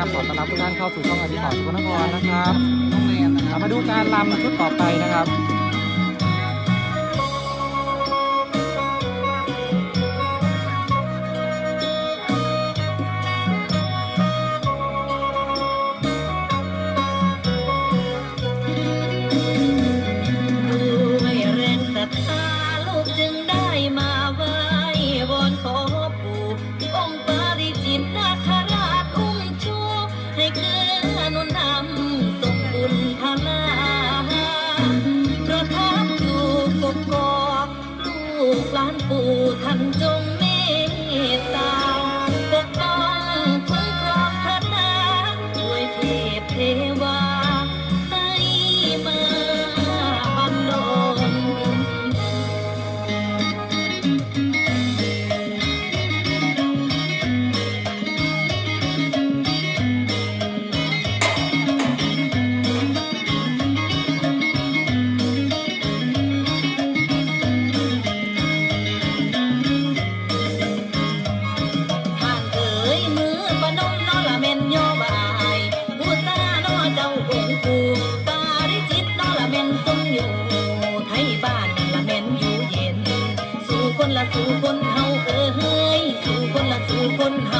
ครับขอต้อนรับทุกท่านเข้าสู่ช่องอดิศรสุพรรณครนะครับโรงเรีนนะครับมาดูการลำชุดต่อไปนะครับ สู่คนเฮาเอ้ยสู่คนละสู่คนเฮา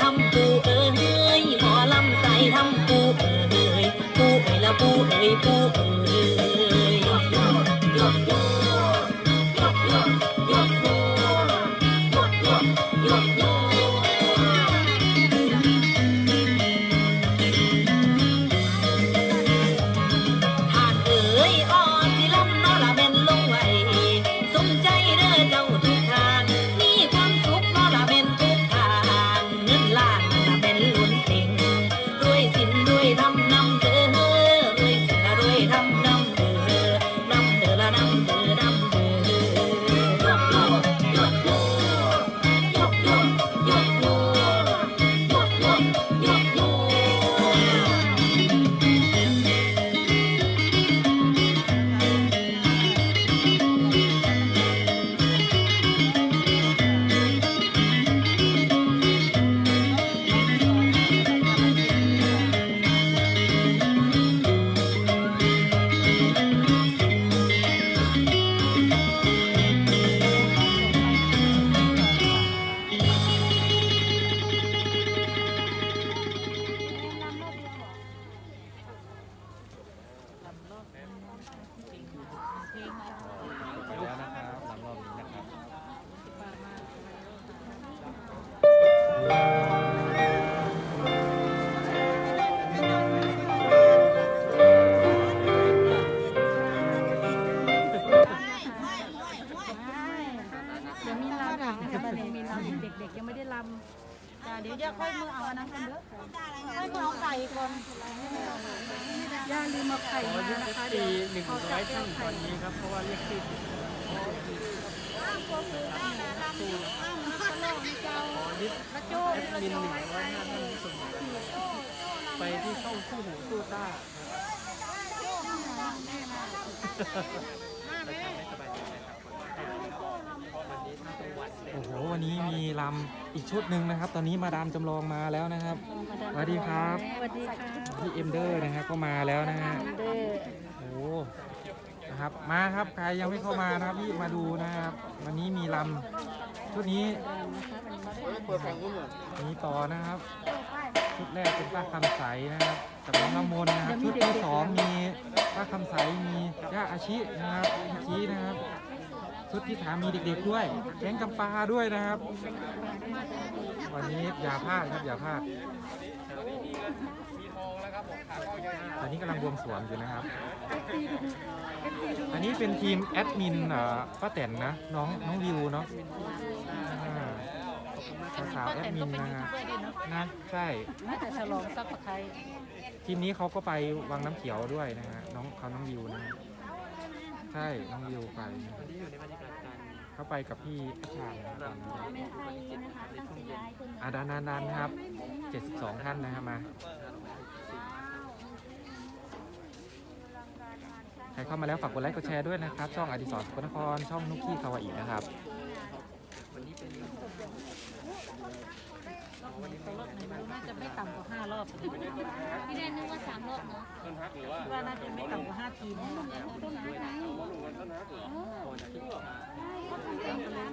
ทำปูเอ๋ยหมอลำใส่ทำปูเอ๋ยปูเอ๋ยแล้วปูเอ๋ยปูเอ๋ยยกยกยกยกยกยก ค่อยมือเอาอันนั้นกันเด้อค่อยมือเอาไก่ก่อนย่าลืมเอาไข่มานะคะเดี๋ยวหนึ่งร้อยท่านตอนนี้ครับ เพราะว่าเรียกชื่อผิดขอลิสต์แอดมินหนึ่งร้อยห้าท่านที่ส่งไปที่ช่องคู่หูสู้ต้าไม่สบายใจนะครับวันนี้ทั้งจังหวัดเลย โอ้โหวันนี้มีลำอีกชุดหนึ่งนะครับ ตอนนี้มาดามจำลองมาแล้วนะครับสวัสดีครับสวัสดีค่ะพี่เอ็มเดอร์นะครับก็มาแล้วนะฮะเด้อโอ้โหนะครับมาครับใครยังไม่เข้ามานะครับพี่มาดูนะครับ วันนี้มีลำชุดนี้มีต่อนะครับชุดแรกเป็นป้าคำใสนะครับกับน้องน้ำมนต์นะครับชุดที่สองมีป้าคำใสมีย่าอาชินะครับพี่ชี้นะครับ ชุดที่สามมีเด็กๆด้วย แก๊งกำปาด้วยนะครับ วันนี้อย่าพลาดครับอย่าพลาดตอนนี้กำลังบวงสรวงอยู่นะครับ อันนี้เป็นทีมแอดมินเอ่อป้าแตนนะ น้องน้องวิวเนาะอ่าสาวๆแอดมินนะฮะนะใช่น่าจะฉลองซับปะไคร้ทีมนี้เขาก็ไปวังน้ำเขียวด้วยนะฮะน้องเขาน้องวิวนะฮะ ใช่น้องวิวไปนะวันนี้อยู่ในบรรยากาศการเขาไปกับพี่อาชาญนะครับรำถวายในช่วงเย็นอาดานานานครับ 72 ท่านนะครับมาใครเข้ามาแล้วฝากกดไลค์กดแชร์ด้วยนะครับ ช่องอดิศรสกลนครช่องนุกกี้คาวาอีนะครับวันนี้เป็นน่าจะ ไม่ต่ำกว่าห้ารอบพี่แดนนึกว่าสามรอบเนาะต้นฮักหรือว่าว่าน่าจะไม่ต่ำกว่าห้าทีมต้นะก่อนที่จะ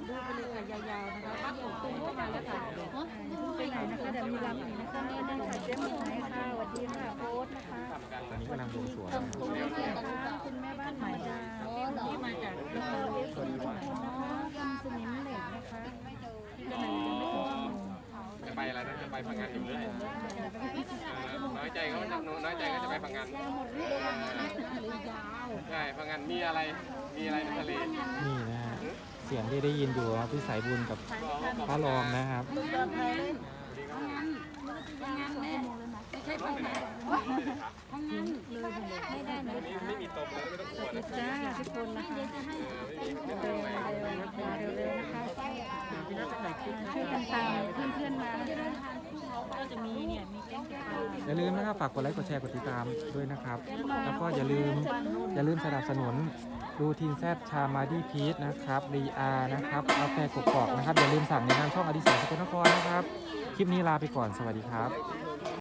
ดูไปเลยค่ะยาวๆนะคะบ้านผมตุ้มก็มาแล้วค่ะไปไหนนะคะเดี๋ยวมีรำอีกนะคะนี่นั่นค่ะเจ๊หมวยค่ะสวัสดีค่ะโพสนะคะตอนนี้กำลังบวงสรวงนคุณแม่บ้านคุณแม่บ้านใหม่จ้าที่มาจากนครเอฟซีคนไหนนะคะยำสนิมเหล็กนะคะที่กำลังจะไม่ถึงชั่วโมงจะ ไปอะไรนะจะไปพังงานอยู่เรื่อยน้อยใจก็จะน้อยใจก็จะไปพังงานใช่พังงานมีอะไรมีอะไรในทะเลนี่นะฮะเสียงที่ได้ยินอยู่ครับพี่สายบุญกับป้ารองนะครับไม่ใช่ไปไหนทั้งนั้นไม่ได้เลยค่ะไม่มีตบเลย ไม่ต้องกลัวนะจ้าทุกคนนะคะเร็วเร็วนะคะเร็วเร็วนะคะช่วยกันตามเพื่อนเพื่อนๆมาก็จะมีเนี่ยมีแก๊งติดตาอย่าลืมนะครับฝากกดไลค์กดแชร์กดติดตามด้วยนะครับ แล้วก็อย่าลืมอย่าลืมสนับสนุนดูทีนแซดชามาดีพีทนะครับรีอานะครับกาแฟกกอกนะครับอย่าลืมสั่งในนามช่องอดิสรสกลนครนะครับ คลิปนี้ลาไปก่อนสวัสดีครับ